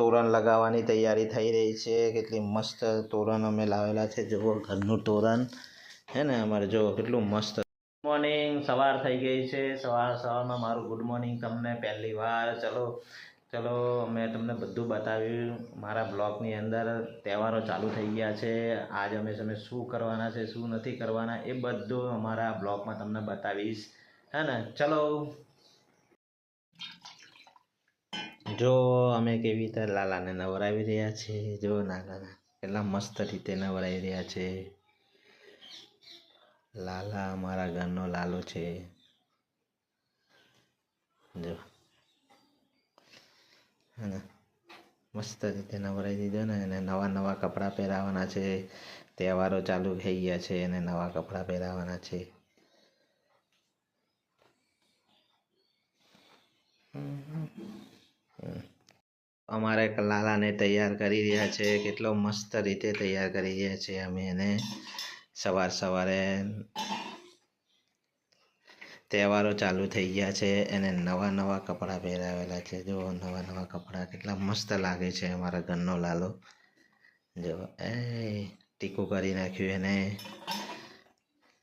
તોરણ લગાવવાની તૈયારી થઈ રહી છે. કેટલી મસ્ત તોરણ અમે લાવેલા છે. જુઓ ઘરનું તોરણ. હે ને અમારે જો કેટલું મસ્ત. ગુડ મોર્નિંગ સવાર થઈ ગઈ છે. સવાર, સવારમાં મારું ગુડ મોર્નિંગ તમને પહેલી વાર. ચલો ચલો, મેં તમને બધું બતાવ્યું. મારા બ્લોગની અંદર તહેવારો ચાલુ થઈ ગયા છે. આજ અમે તમે શું કરવાના છે, શું નથી કરવાના એ બધું અમારા બ્લોગમાં તમને બતાવીશ. હે ને? ચલો. જો અમે કેવી રીતે લાલાને નવરાવી રહ્યા છીએ જો નાના કેટલા મસ્ત રીતે નવરાવી રહ્યા છે. લાલા અમારા ઘરનો લાલો છે. જો. મસ્ત રીતે નવરાવી દીધો ને એને નવા નવા કપડાં પહેરાવાના છે. તહેવારો ચાલુ થઈ ગયા છે એને નવા કપડાં પહેરાવાના છે. અમારે લાલાને તૈયાર કરી રહ્યા છે કેટલો મસ્ત રીતે તૈયાર કરી રહ્યા છે અમે એને. સવાર સવારે તહેવારો ચાલુ થઈ ગયા છે એને નવા નવા કપડાં પહેરાવેલા છે. જો નવા નવા કપડાં કેટલા મસ્ત લાગે છે અમારા ઘરનો લાલો. જો એ ટીકું કરી નાખ્યું એને.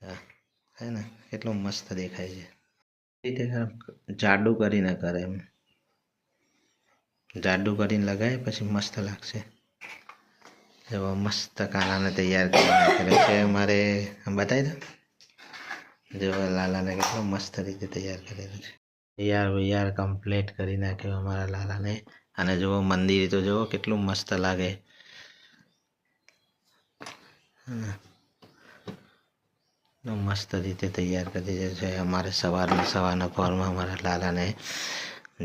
હા, ને કેટલું મસ્ત દેખાય છે. રીતે જાડું કરીને કરે એમ. જાડું કરીને લગાવી પછી મસ્ત લાગશે. એવો મસ્ત કાલાને તૈયાર કરી નાખેલો છે મારે બતાવી દો. જો લાલાને કેટલો મસ્ત રીતે તૈયાર કરેલો છે. તૈયાર વૈયાર કમ્પ્લીટ કરી નાખ્યો અમારા લાલાને. અને જુઓ મંદિર તો જુઓ કેટલું મસ્ત લાગે. મસ્ત રીતે તૈયાર કરી દે છે અમારે સવારના સવારના પોરમાં અમારા લાલાને.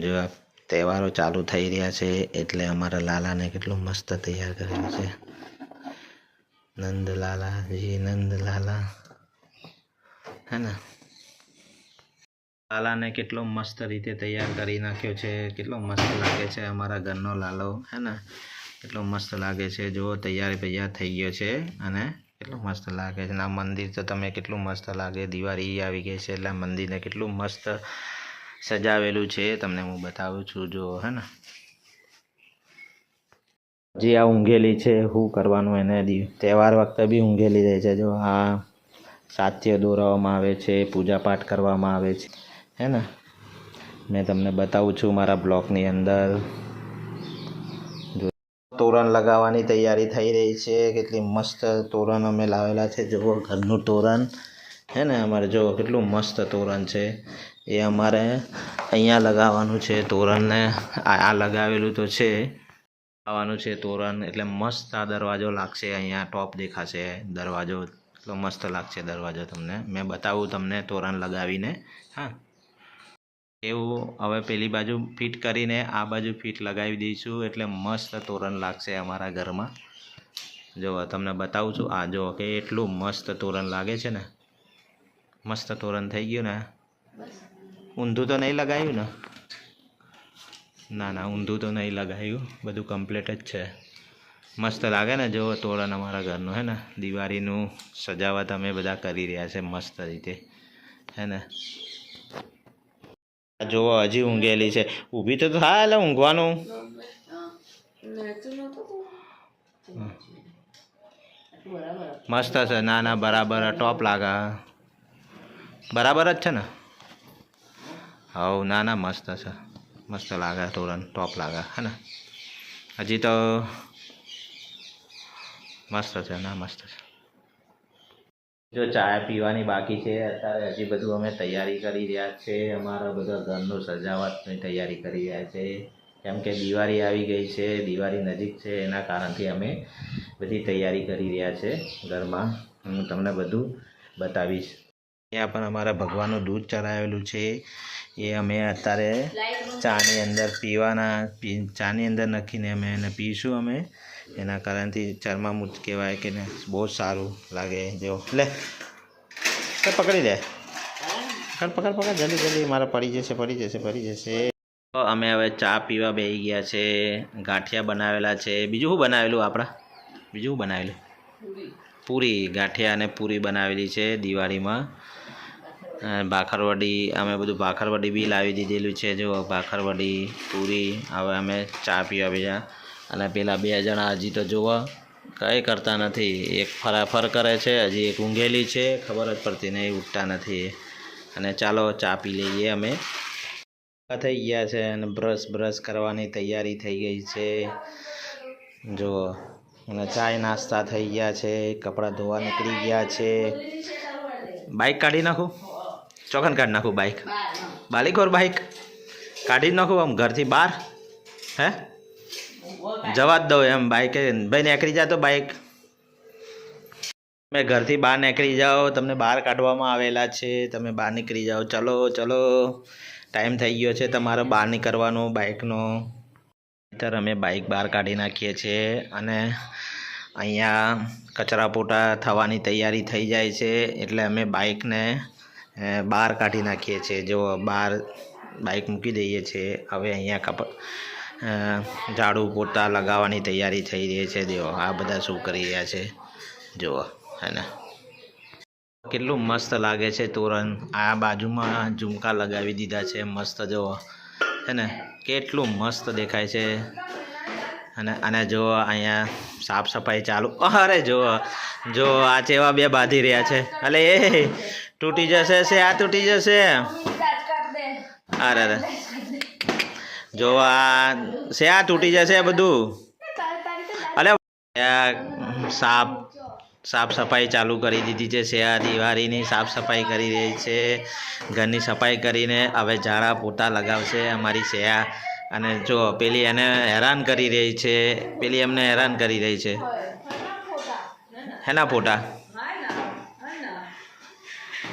જો આ તહેવારો ચાલુ થઈ રહ્યા છે એટલે અમારા લાલાને કેટલું મસ્ત તૈયાર કરેલું છે. નંદ લાલા જી નંદ લાલા હે ને? લાલાને કેટલો મસ્ત રીતે તૈયાર કરી નાખ્યો છે, કેટલો મસ્ત લાગે છે અમારા ઘરનો લાલો, હે ને? કેટલો મસ્ત લાગે છે જો તૈયાર તૈયાર થઈ ગયો છે અને કેટલું મસ્ત લાગે છે. આ મંદિર તો તમે કેટલું મસ્ત લાગે, દિવાળી આવી ગઈ છે એટલે મંદિરને કેટલું મસ્ત સજાવેલું છે, તમને હું બતાવું છું જો હે ને. જે આ ઊંઘેલી છે શું કરવાનું એને તહેવાર વખતે બી ઊંઘેલી રહે છે, જો આ સાત્ય દોરાવવામાં આવે છે, પૂજાપાઠ કરવામાં આવે છે, હે ને. મેં તમને બતાવું છું મારા બ્લોગની અંદર. તોરણ લગાવવાની તૈયારી થઈ રહી છે, કેટલી મસ્ત તોરણ અમે લાવેલા છે, જુઓ, ઘરનું તોરણ, હે ને, અમારે જો કેટલું મસ્ત તોરણ છે. એ અમારે અહીંયા લગાવવાનું છે તોરણને. આ લગાવેલું તો છે. લગાવવાનું છે તોરણ. એટલે મસ્ત આ દરવાજો લાગશે અહીંયા. ટોપ દેખાશે દરવાજો. એટલો મસ્ત લાગશે દરવાજો તમને. મેં બતાવું તમને તોરણ લગાવીને. હા. એવું હવે પેલી બાજુ ફિટ કરીને આ બાજુ ફિટ લગાવી દઈશું. એટલે મસ્ત તોરણ લાગશે અમારા ઘરમાં. જો તમને બતાવું છું. આ જો કે એટલું મસ્ત તોરણ લાગે છે ને. મસ્ત તોરણ થઈ ગયું ને. ઊંધું તો નહીં લગાવ્યું ને? ના ના, ઊંધું તો નહીં લગાવ્યું બધું કમ્પ્લીટ જ છે. મસ્ત લાગે ને જો તોરણ અમારા ઘરનું, હે ને? દિવાળીનું સજાવટ અમે બધા કરી રહ્યા છે મસ્ત રીતે, હે ને? જોવો હજી ઊંઘેલી છે. ઊભી તો થાય એટલે ઊંઘવાનું? મસ્ત છે, ના ના, બરાબર, ટોપ લાગે. બરાબર જ છે ને? હવ ના ના મસ્ત છે મસ્ત લાગે તોરણ ટોપ લાગે હે ને હજી તો મસ્ત છે ના મસ્ત છે જો ચા પીવાની બાકી છે અત્યારે હજી બધું અમે તૈયારી કરી રહ્યા છે અમારા બધા ઘરનું સજાવટની તૈયારી કરી રહ્યા છે। કેમ કે દિવાળી આવી ગઈ છે, દિવાળી નજીક છે, એના કારણથી અમે બધી તૈયારી કરી રહ્યા છે ઘરમાં. હું તમને બધું બતાવીશ. ત્યાં પણ અમારા ભગવાનનું દૂધ ચડાવેલું છે. એ અમે અત્યારે ચાની અંદર પીવાના ચાની અંદર નાખીને અમે એને પીશું અમે. એના કારણથી ચરમામૂત કહેવાય કે ને બહુ જ સારું લાગે. જો લે પકડી દે પકડ પકડ પકડ જલ્દી જલ્દી મારે પડી જશે પડી જશે પડી જશે. તો અમે હવે ચા પીવા બેસી ગયા છે. ગાંઠિયા બનાવેલા છે. બીજું શું બનાવેલું આપણા? બીજું શું બનાવેલું? પૂરી ગાંઠિયા અને પૂરી બનાવેલી છે દિવાળીમાં. ભાખરવડી, અમે બધું ભાખરવડી બી લાવી દીધેલું છે. જો ભાખરવડી, પૂરી, હવે અમે ચા પીવા બીજા અને પેલા બે જણા હજી તો જુઓ, કંઈ કરતા નથી. એક ફરાફર કરે છે, હજી એક ઊંઘેલી છે, ખબર જ પડતી નહીં, ઉઠતા નથી. અને ચાલો, ચા પી લઈએ અમે. થઈ ગયા છે અને બ્રશ બ્રશ કરવાની તૈયારી થઈ ગઈ છે. જુઓ, અને ચાય નાસ્તા થઈ ગયા છે, કપડાં ધોવા નીકળી ગયા છે. બાઇક કાઢી નાખું? ચોખન કાઢી નાખું બાઇક બાલીખોર બાઇક કાઢી જ નાખું આમ ઘરથી બહાર? હે? જવા જ દઉં એમ બાઇકે ભાઈ નીકળી જા તો બાઇક તમે ઘરથી બહાર નીકળી જાઓ. તમને બહાર કાઢવામાં આવેલા છે. તમે બહાર નીકળી જાઓ. ચલો ચલો. ટાઈમ થઈ ગયો છે તમારો બહાર નીકળવાનો બાઇકનો નહીંતર અમે બાઇક બહાર કાઢી નાખીએ છીએ અને અહીંયા કચરાપોટા થવાની તૈયારી થઈ જાય છે. એટલે અમે બાઇકને બહાર કાઢી નાખીએ છીએ. જો બહાર બાઇક મૂકી દઈએ છીએ. હવે અહીંયા કપ ઝાડુ પોતા લગાવવાની તૈયારી થઈ રહી છે. જો આ બધા શું કરી રહ્યા છે? જુઓ હે ને કેટલું મસ્ત લાગે છે તોરણ. આ બાજુમાં ઝુમકા લગાવી દીધા છે. મસ્ત, જુઓ. હે ને કેટલું મસ્ત દેખાય છે. અને અને જો અહીંયા સાફ સફાઈ ચાલુ. અરે જો જો આ ચેવા બે બાંધી રહ્યા છે. અલે, એ તૂટી જશે છે? આ તૂટી જશે? અરે અરે. જો આ છે આ તૂટી જશે બધું? અલે આ સાફ સાફ સફાઈ ચાલુ કરી દીધી છે શેયા દિવાળીની સાફ સફાઈ કરી રહી છે ઘરની સફાઈ કરીને હવે ઝાડા પોતા લગાવશે અમારી શેયા અને જો પેલી એને હેરાન કરી રહી છે પેલી એમને હેરાન કરી રહી છે. હેના ફોટા?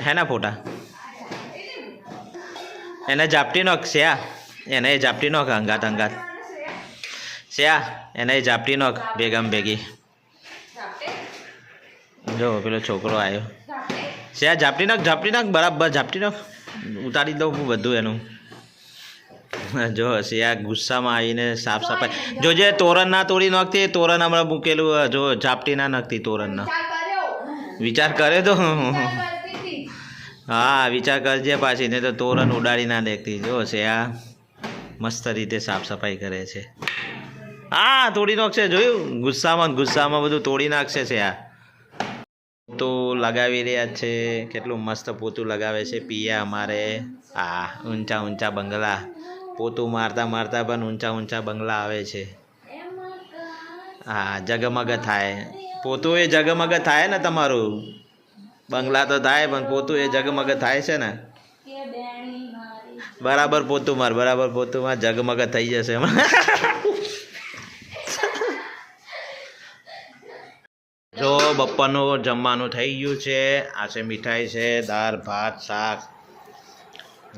હેના ફોટા? એને ઝાપટી નોખ શ્યા એને ઝાપટી નોખ અંગાત અંગાત. શ્યા એને ઝાપટી નોખ ભેગમ ભેગી જો પેલો છોકરો આવ્યો શ્યા ઝાપટી નાખ ઝાપટી નાખ બરાબર ઝાપટી નાખ. ઉતારી દઉં હું બધું એનું. જો શ્યા ગુસ્સામાં આવીને સાફ સફાઈ. જોજે તોરણ ના તોડી નાખતી તોરણ હમણાં મૂકેલું જો ઝાપટી ના નાખતી તોરણના. વિચાર કરે તો? હા, વિચાર કરજે પાછી, નહીં તો તોરણ ઉડાડી ના દેખતી. જો શ્યા મસ્ત રીતે સાફ સફાઈ કરે છે. હા, તોડી નાખશે, જોયું? ગુસ્સામાં ગુસ્સામાં બધું તોડી નાખશે છે આ તો લગાવી રહ્યા છે, કેટલું મસ્ત પોતું લગાવે છે પિયા અમારે. આ, ઊંચા ઊંચા બંગલા. પોતું મારતા મારતા પણ ઊંચા ઊંચા બંગલા આવે છે. હા, જગમગ થાય. પોતું એ જગમગ થાય ને તમારું. બંગલા તો થાય પણ પોતું એ જગમગ થાય છે ને. બરાબર પોતું માર બરાબર પોતું માર જગમગ થઈ જશે જો બપોરનું જમવાનું થઈ ગયું છે આ છે મીઠાઈ છે દાળ ભાત શાક.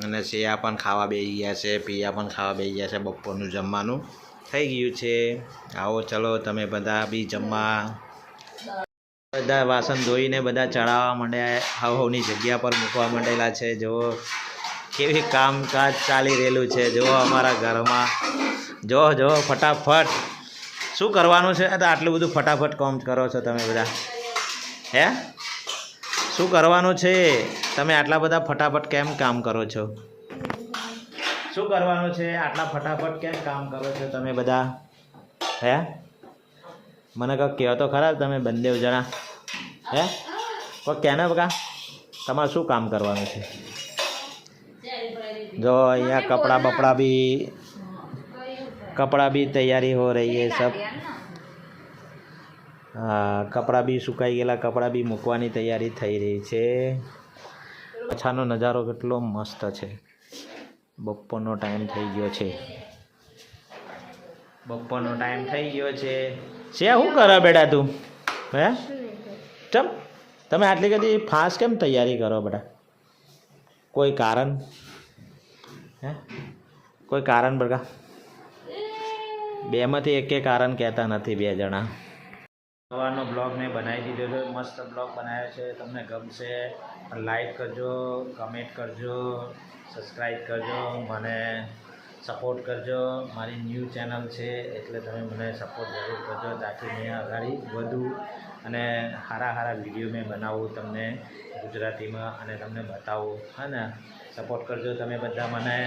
અને સિયા પણ ખાવા બેસી ગયા છે પિયા પણ ખાવા બેસી ગયા છે બપોરનું જમવાનું. થઈ ગયું છે. આવો ચલો તમે બધા બી જમવા. બધા વાસણ ધોઈને બધા ચડાવવા માંડ્યા હવ જગ્યા પર મૂકવા માંડેલા છે. જુઓ, કેવી કામકાજ ચાલી રહેલું છે. જુઓ અમારા ઘરમાં. જો જો ફટાફટ. શું કરવાનું છે? તો આટલું બધું ફટાફટ કામ કરો છો તમે બધા. હે? શું કરવાનું છે? તમે આટલા બધા ફટાફટ કેમ કામ કરો છો? શું કરવાનું છે? આટલા ફટાફટ કેમ કામ કરો છો તમે બધા? હે? મને કહો, કહેવા તો ખરા તમે બંને જણા. હે? કોઈ કહેને બકા? તમારે શું કામ કરવાનું છે? જો, અહીંયા કપડાં બપડા બી, કપડાં બી તૈયારી હો રહી હે સબ. હા, કપડાં બી સુકાઈ ગયેલા, કપડાં બી મૂકવાની તૈયારી થઈ રહી છે. પછાનો નજારો કેટલો મસ્ત છે. બપોરનો ટાઈમ થઈ ગયો છે. બપોરનો ટાઈમ થઈ ગયો છે. છે શું કરે બેટા તું? હે? ચમ તમે આટલી કદી ફાસ્ટ કેમ તૈયારી કરો બેટા? કોઈ કારણ? હે? કોઈ કારણ બરકા બેમાંથી એકે કારણ કહેતા નથી બે જણા. સવારનો બ્લોગ મેં બનાવી દીધો છે મસ્ત બ્લોગ બનાવ્યો છે. તમને ગમશે લાઈક કરજો કમેન્ટ કરજો સબસ્ક્રાઈબ કરજો મને સપોર્ટ કરજો. મારી ન્યૂ ચેનલ છે એટલે તમે મને સપોર્ટ જરૂર કરજો તાકી મેં આગળ વધુ અને સારા સારા વીડિયો મેં બનાવું તમને ગુજરાતીમાં અને તમને બતાવું. હા ને? સપોર્ટ કરજો તમે બધા મને.